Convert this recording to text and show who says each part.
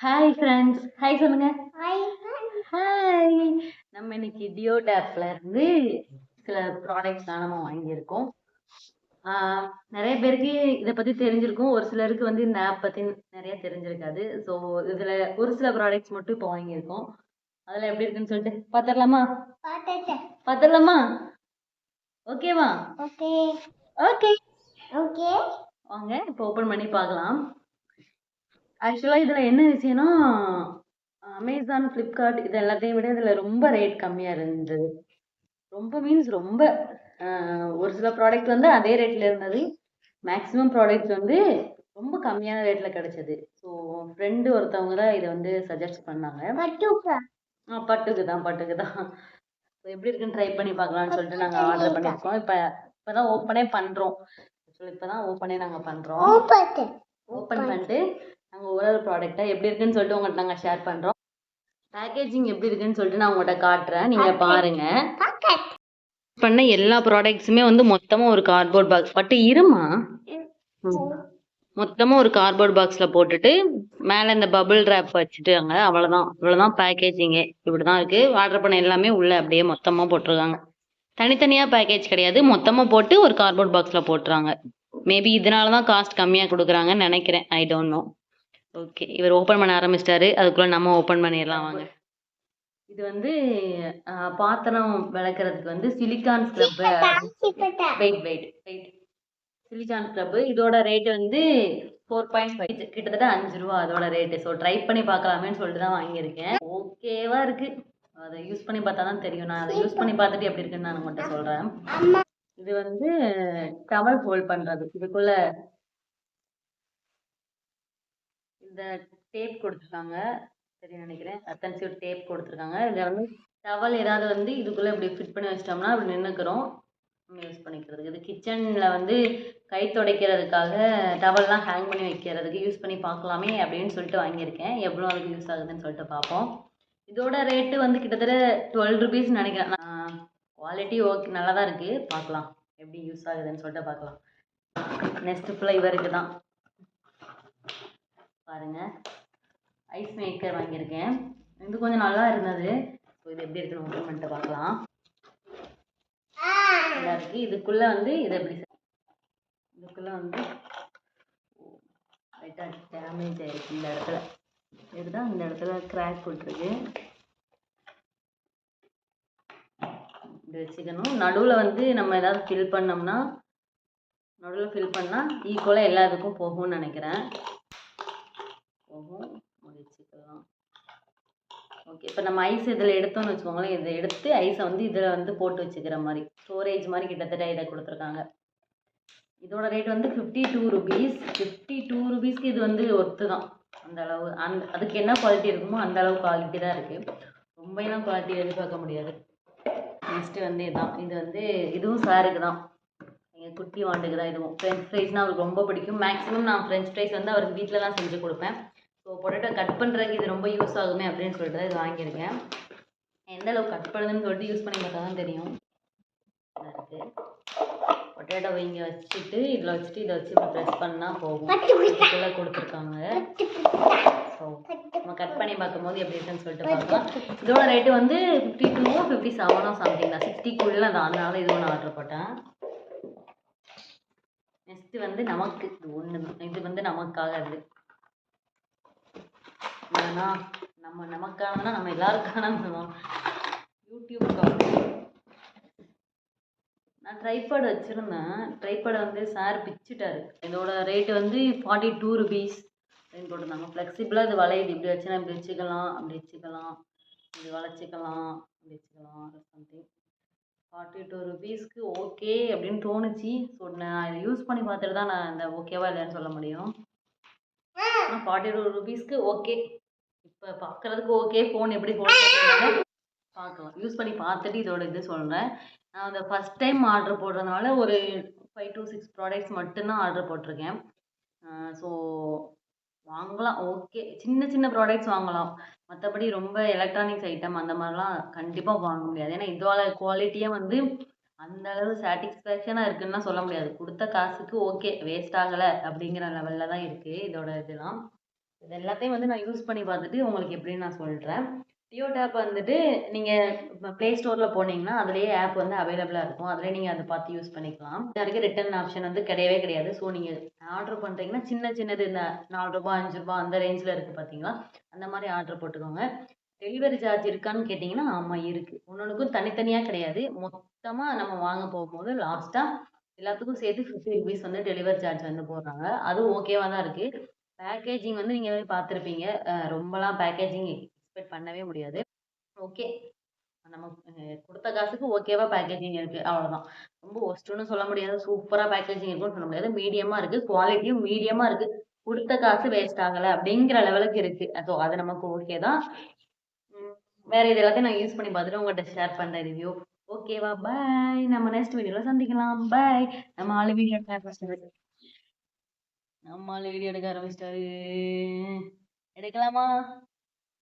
Speaker 1: Hi friends hi சொல்லுங்க.
Speaker 2: Hi
Speaker 1: hi நம்ம இன்னைக்கு டியோ டேப்ல இருந்து சில ப்ராடக்ட்ஸ்லாம் நம்ம வாங்கியிருக்கோம். நிறைய பேருக்கு இதை பத்தி தெரிஞ்சிருக்கும். ஒரு சிலருக்கு வந்து இந்த ஆப் பத்தி நிறைய தெரிஞ்சிருக்காது. ஸோ இதுல ஒரு சில ப்ராடக்ட்ஸ் மட்டும் இப்போ வாங்கியிருக்கோம். அதெல்லாம் எப்படி இருக்குன்னு சொல்லிட்டு பார்த்துடலாமா?
Speaker 2: பார்த்துட்டேன்.
Speaker 1: பார்த்துடலாமா? ஓகேவா
Speaker 2: ஓகே
Speaker 1: ஓகே
Speaker 2: ஓகே
Speaker 1: வாங்க இப்போ ஓப்பன் பண்ணி பார்க்கலாம். ஆக்சுவலாக இதில் என்ன விஷயம்னா அமேசான் ஃப்ளிப்கார்ட் இது எல்லாத்தையும் விட இதில் ரொம்ப ரேட் கம்மியாக இருந்தது. ரொம்ப மீன்ஸ் ரொம்ப ஒரு சில ப்ராடக்ட் வந்து அதே ரேட்டில் இருந்தது. மேக்ஸிமம் ப்ராடக்ட் வந்து ரொம்ப கம்மியான ரேட்டில் கிடைச்சது. ஸோ ஃப்ரெண்டு ஒருத்தவங்க தான் இதை வந்து சஜஸ்ட் பண்ணாங்க.
Speaker 2: பட்டுக்கா?
Speaker 1: ஆ பட்டுக்கு தான் பட்டுக்கு தான். ஸோ எப்படி இருக்குன்னு ட்ரை பண்ணி பார்க்கலாம்னு சொல்லிட்டு நாங்கள் ஆர்டர் பண்ணியிருக்கோம். இப்போ இப்போ தான் ஓப்பனே பண்ணுறோம் இப்போ தான் ஓப்பனே நாங்கள் பண்ணுறோம் ஓப்பன் பண்ணிட்டு நாங்கள் ஒரு ப்ராடக்டாக எப்படி இருக்குன்னு சொல்லிட்டு உங்கள்கிட்ட நாங்கள் ஷேர் பண்ணுறோம் பேக்கேஜிங் எப்படி இருக்குன்னு சொல்லிட்டு நான் உங்கள்கிட்ட காட்டுறேன். நீங்கள் பாருங்கள் பண்ண எல்லா ப்ராடக்ட்ஸுமே வந்து மொத்தமாக ஒரு கார்ட்போர்ட் பாக்ஸ் பட்டு இருமா? மொத்தமாக ஒரு கார்ட்போர்ட் பாக்ஸில் போட்டுட்டு மேலே இந்த பபிள் ரேப் வச்சுட்டாங்க. அவ்வளோதான் இவ்வளோதான் பேக்கேஜிங்கே இப்படி தான் இருக்குது ஆர்டர் பண்ண எல்லாமே உள்ளே அப்படியே மொத்தமாக போட்டிருக்காங்க. தனித்தனியாக பேக்கேஜ் கிடையாது. மொத்தமாக போட்டு ஒரு கார்ட்போர்ட் பாக்ஸில் போட்டுறாங்க. மேபி இதனால தான் காஸ்ட் கம்மியாக கொடுக்குறாங்கன்னு நினைக்கிறேன். I don't know okay. இவர் ஓப்பன் பண்ண ஆரம்பிச்சிட்டாரு. அதுக்குள்ளே நம்ம ஓப்பன் பண்ணிடலாம் வாங்க. இது வந்து பாத்திரம் விளக்குறதுக்கு வந்து silicon scrub wait wait wait. Silicon scrub இதோட ரேட் வந்து ஃபோர் பாயிண்ட் ஃபைவ் கிட்டத்தட்ட அஞ்சு ரூபா அதோட ரேட்டு. ஸோ ட்ரை பண்ணி பார்க்கலாமேன்னு சொல்லிட்டு தான் வாங்கியிருக்கேன். ஓகேவா இருக்கு. அதை யூஸ் பண்ணி பார்த்தா தான் தெரியும். நான் அதை யூஸ் பண்ணி பார்த்துட்டு எப்படி இருக்குன்னு நான் உங்கள்கிட்ட சொல்கிறேன் இது வந்து டவல் ஃபோல்ட் பண்ணுறது இதுக்குள்ள இந்த டேப் கொடுத்துருக்காங்க. சரி நினைக்கிறேன். அத்தன்சிவ் டேப் கொடுத்துருக்காங்க. இதில் வந்து டவல் ஏதாவது வந்து இதுக்குள்ளே இப்படி ஃபிட் பண்ணி வச்சிட்டோம்னா அப்படி நின்றுக்கிறோம் நம்ம யூஸ் பண்ணிக்கிறதுக்கு. இது கிச்சனில் வந்து கை துடைக்கிறதுக்காக டவல்லாம் ஹேங் பண்ணி வைக்கிறதுக்கு யூஸ் பண்ணி பார்க்கலாமே அப்படின்னு சொல்லிட்டு வாங்கியிருக்கேன். எவ்வளோ அதுக்கு யூஸ் ஆகுதுன்னு சொல்லிட்டு பார்ப்போம். இதோட ரேட்டு வந்து கிட்டத்தட்ட டுவெல் ருபீஸ் நினைக்கிறேன். குவாலிட்டி ஓகே நல்லா தான் இருக்குது பார்க்கலாம். எப்படி யூஸ் ஆகுதுன்னு சொல்லிட்டு பார்க்கலாம். நெக்ஸ்ட் ஃபுல்லாக இவருக்கு தான். பாருங்க. ஐஸ் மேக்கர் வாங்கியிருக்கேன். இது கொஞ்சம் நல்லா இருந்தது. ஸோ இது எப்படி இருக்குன்னு ஓப்பன் பண்ணிட்டு பார்க்கலாம். நல்லா இருக்கு. இதுக்குள்ள வந்து இது எப்படி இதுக்குள்ளே இதுக்குள்ள வந்து லைட்டாக டேமேஜ் ஆயிருக்கு இந்த இடத்துல. இதுதான் இந்த இடத்துல கிராக் விட்டுருக்கு இப்படி வச்சுக்கணும். நடுவில் வந்து நம்ம ஏதாவது ஃபில் பண்ணோம்னா நடுவில் ஃபில் பண்ணால் ஈக்குவலாக எல்லா இதுக்கும் போகும்னு நினைக்கிறேன். போகும். முடிச்சுக்கலாம். ஓகே இப்போ நம்ம ஐஸ் இதில் எடுத்தோம்னு வச்சுக்கோங்களேன். இதை எடுத்து ஐஸை வந்து இதில் வந்து போட்டு வச்சுக்கிற மாதிரி. ஸ்டோரேஜ் மாதிரி கிட்டத்தட்ட இதை கொடுத்துருக்காங்க. இதோட ரேட் வந்து fifty two rupees fifty two ருபீஸ்க்கு இது வந்து ஒர்த்து தான். அந்த அளவு. அந் அதுக்கு என்ன குவாலிட்டி இருக்குமோ அந்த அளவு குவாலிட்டி தான் இருக்குது ரொம்பலாம் குவாலிட்டி எதிர்பார்க்க முடியாது. நெக்ஸ்ட்டு வந்து இதுதான் இது வந்து இதுவும் சாருக்கு தான். எங்கள் குட்டி வாண்டுக்கு தான் இதுவும். ஃப்ரெஞ்ச் ஃப்ரைஸ்னால் அவருக்கு ரொம்ப பிடிக்கும். மேக்ஸிமம் நான் ஃப்ரெஞ்ச் ஃப்ரைஸ் வந்து அவருக்கு வீட்டில் தான் செஞ்சு கொடுப்பேன். ஸோ பொட்டேட்டோ கட் பண்ணுறதுக்கு இது ரொம்ப யூஸ் ஆகுமே அப்படின்னு சொல்லிட்டு தான் இது வாங்கியிருக்கேன். எந்த அளவுக்கு கட் பண்ணுதுன்னு சொல்லிட்டு யூஸ் பண்ணி பார்த்தா தான் தெரியும். இதா இருக்கு. பொட்டேட்டோவை இங்கே வச்சுட்டு இதில் வச்சுட்டு இதை வச்சு இப்படி ப்ரெஸ் பண்ணால் போகும் இதுக்குள்ளே கொடுத்துருக்காங்க. ஸோ நம்ம கட் பண்ணி பார்க்கும்போது எப்படி இருக்குன்னு சொல்லிட்டு பார்க்கலாம். இதோட ரேட்டு வந்து ஃபிஃப்டி டூவோ ஃபிஃப்டி செவனோ சம்திங் தான். சிக்ஸ்டிக்குள்ளே தான் அதனால இது ஒன்று ஆர்டர் போட்டேன். நெக்ஸ்ட் வந்து நமக்கு. இது ஒன்று இது வந்து நமக்காக இது ஏன்னா நம்ம நமக்கான நம்ம எல்லாருக்கானது யூடியூப்காக நான் ட்ரைபாட் வச்சுருந்தேன். ட்ரைபாடை வந்து சார் பிச்சுட்டாரு. இதோட ரேட்டு வந்து ஃபார்ட்டி டூ ருபீஸ் அப்படின்னு போட்டிருந்தாங்க. ஃப்ளெக்சிபிளாக இது வளையுது. இப்படி வச்சுன்னா இப்படி வச்சுக்கலாம் அப்படி வச்சுக்கலாம் இப்படி வளைச்சிக்கலாம் அப்படி வச்சுக்கலாம் சம்திங் ஃபார்ட்டி டூ ருபீஸ்க்கு ஓகே அப்படின்னு தோணுச்சு. ஸோ நான் இதை யூஸ் பண்ணி பார்த்துட்டு தான் நான் இந்த ஓகேவா இல்லைன்னு சொல்ல முடியும். ஆனால் ஃபார்ட்டி டூ ருபீஸ்க்கு ஓகே இப்போ பார்க்குறதுக்கு ஓகே ஃபோன் எப்படி ஃபோன் பார்க்கலாம் யூஸ் பண்ணி பார்த்துட்டு இதோட இது சொல்கிறேன் நான் அந்த ஃபஸ்ட் டைம் ஆர்டர் போடுறதுனால ஒரு ஃபைவ் டு சிக்ஸ் ப்ராடக்ட்ஸ் மட்டும்தான் ஆர்டர் போட்டிருக்கேன். ஸோ வாங்கலாம். ஓகே சின்ன சின்ன ப்ராடக்ட்ஸ் வாங்கலாம். மற்றபடி ரொம்ப எலக்ட்ரானிக்ஸ் ஐட்டம் அந்த மாதிரிலாம் கண்டிப்பாக வாங்க முடியாது. ஏன்னா இதோட குவாலிட்டியே வந்து அந்த அளவு சாட்டிஸ்ஃபேக்ஷனாக இருக்குன்னா சொல்ல முடியாது. கொடுத்த காசுக்கு ஓகே வேஸ்ட் ஆகலை அப்படிங்கிற லெவலில் தான் இருக்குது இதோட இதெல்லாம். இது எல்லாத்தையும் வந்து நான் யூஸ் பண்ணி பார்த்துட்டு உங்களுக்கு எப்படின்னு நான் சொல்கிறேன் டியோ டேப் வந்துட்டு நீங்கள் இப்போ ப்ளே ஸ்டோரில் போனீங்கன்னா அதுலேயே ஆப் வந்து அவைலபிளாக இருக்கும். அதிலே நீங்கள் அதை பார்த்து யூஸ் பண்ணிக்கலாம். இதுவரைக்கும் ரிட்டர்ன் ஆப்ஷன் வந்து கிடையவே கிடையாது. ஸோ நீங்கள் ஆர்டர் பண்ணுறீங்கன்னா சின்ன சின்னது இந்த நாலு ரூபா அஞ்சு ரூபா அந்த ரேஞ்சில் இருக்குது பார்த்தீங்களா அந்த மாதிரி ஆர்டர் போட்டுக்கோங்க. டெலிவரி சார்ஜ் இருக்கான்னு கேட்டிங்கன்னா ஆமாம் இருக்குது ஒன்னொன்றுக்கும் தனித்தனியாக கிடையாது. மொத்தமாக நம்ம வாங்க போகும்போது லாஸ்ட்டாக எல்லாத்துக்கும் சேர்த்து ஃபிஃப்டி ருபீஸ் வந்து டெலிவரி சார்ஜ் வந்து போடுறாங்க. அதுவும் ஓகேவாக தான் இருக்குது பேக்கேஜிங் வந்து நீங்கள் பார்த்துருப்பீங்க. ரொம்பலாம் பேக்கேஜிங் எக்ஸ்பெக்ட் பண்ணவே முடியாது. ஓகே நம்ம கொடுத்த காசுக்கு ஓகேவா பேக்கேஜிங் இருக்குது அவ்வளோதான் ரொம்ப ஒஸ்ட்டுன்னு சொல்ல முடியாது. சூப்பராக பேக்கேஜிங் இருக்குன்னு சொல்ல முடியாது. மீடியமாக இருக்குது குவாலிட்டியும் மீடியமாக இருக்குது கொடுத்த காசு வேஸ்ட் ஆகலை அப்படிங்கிற லெவலுக்கு இருக்குது ஸோ அது நமக்கு ஓகே தான். வேற இது எல்லாத்தையும் நான் யூஸ் பண்ணி பார்த்துட்டு உங்கள்கிட்ட ஷேர் பண்ணுறேன் ரிவ்யூ ஓகேவா பாய் நம்ம நெக்ஸ்ட் வீடியோவில் சந்திக்கலாம். பாய் நம்ம ஆளு வீடியோ எடுக்க ஆரம்பிச்சிட்டாரு. நம்ம ஆளு வீடியோ எடுக்க ஆரம்பிச்சிட்டாரு. எடுக்கலாமா?